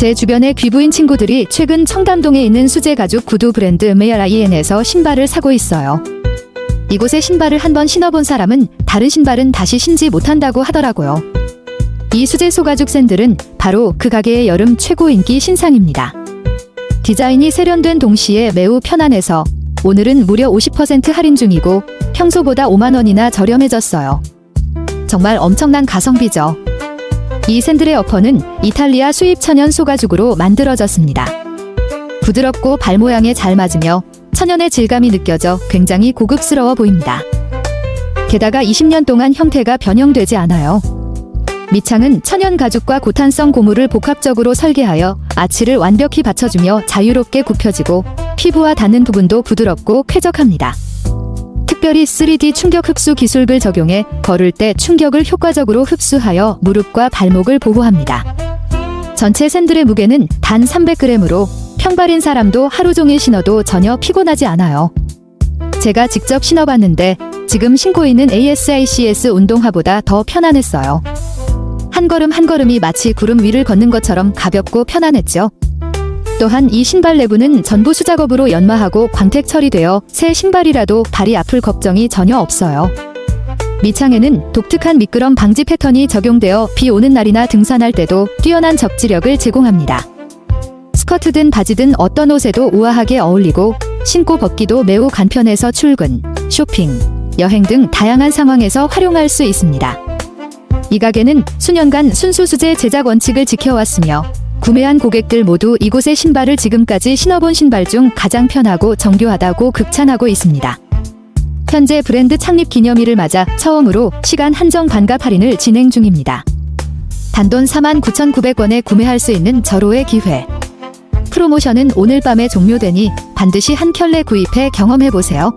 제 주변의 귀부인 친구들이 최근 청담동에 있는 수제 가죽 구두 브랜드 메아라이엔에서 신발을 사고 있어요. 이곳의 신발을 한번 신어본 사람은 다른 신발은 다시 신지 못한다고 하더라고요. 이 수제 소가죽 샌들은 바로 그 가게의 여름 최고 인기 신상입니다. 디자인이 세련된 동시에 매우 편안해서 오늘은 무려 50% 할인 중이고 평소보다 5만 원이나 저렴해졌어요. 정말 엄청난 가성비죠. 이 샌들의 어퍼는 이탈리아 수입 천연 소가죽으로 만들어졌습니다. 부드럽고 발 모양에 잘 맞으며 천연의 질감이 느껴져 굉장히 고급스러워 보입니다. 게다가 20년 동안 형태가 변형되지 않아요. 밑창은 천연 가죽과 고탄성 고무를 복합적으로 설계하여 아치를 완벽히 받쳐주며 자유롭게 굽혀지고 피부와 닿는 부분도 부드럽고 쾌적합니다. 특별히 3D 충격 흡수 기술을 적용해 걸을 때 충격을 효과적으로 흡수하여 무릎과 발목을 보호합니다. 전체 샌들의 무게는 단 300g으로 평발인 사람도 하루 종일 신어도 전혀 피곤하지 않아요. 제가 직접 신어봤는데 지금 신고 있는 ASICS 운동화보다 더 편안했어요. 한 걸음 한 걸음이 마치 구름 위를 걷는 것처럼 가볍고 편안했죠. 또한 이 신발 내부는 전부 수작업으로 연마하고 광택 처리되어 새 신발이라도 발이 아플 걱정이 전혀 없어요. 밑창에는 독특한 미끄럼 방지 패턴이 적용되어 비 오는 날이나 등산할 때도 뛰어난 접지력을 제공합니다. 스커트든 바지든 어떤 옷에도 우아하게 어울리고 신고 벗기도 매우 간편해서 출근, 쇼핑, 여행 등 다양한 상황에서 활용할 수 있습니다. 이 가게는 수년간 순수 수제 제작 원칙을 지켜왔으며 구매한 고객들 모두 이곳의 신발을 지금까지 신어본 신발 중 가장 편하고 정교하다고 극찬하고 있습니다. 현재 브랜드 창립 기념일을 맞아 처음으로 시간 한정 반값 할인을 진행 중입니다. 단돈 49,900원에 구매할 수 있는 절호의 기회. 프로모션은 오늘 밤에 종료되니 반드시 한 켤레 구입해 경험해보세요.